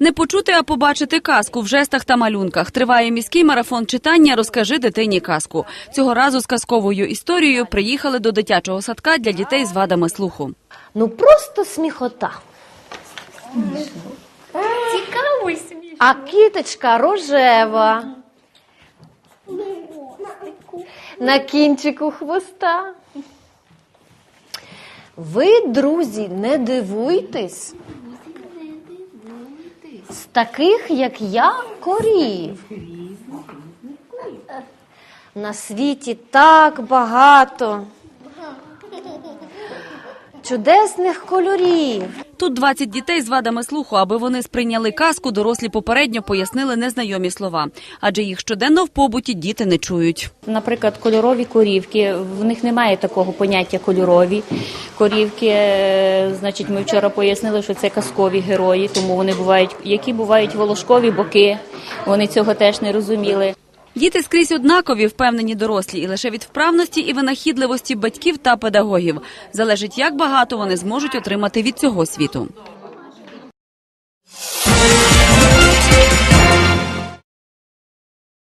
Не почути, а побачити казку в жестах та малюнках. Триває міський марафон читання Розкажи дитині казку. Цього разу з казковою історією приїхали до дитячого садка для дітей з вадами слуху. Ну просто сміхота. Цікаво смішно. А кіточка рожева. На кінчику хвоста. Ви, друзі, не дивуйтесь. Таких, як я, корів. На світі так багато чудесних кольорів. Тут 20 дітей з вадами слуху, аби вони сприйняли казку, дорослі попередньо пояснили незнайомі слова, адже їх щоденно в побуті діти не чують. Наприклад, кольорові корівки. В них немає такого поняття кольорові корівки. Е, Значить, ми вчора пояснили, що це казкові герої, тому вони бувають, які бувають волошкові боки. Вони цього теж не розуміли. Діти скрізь однакові, впевнені дорослі, і лише від вправності і винахідливості батьків та педагогів залежить, як багато вони зможуть отримати від цього світу.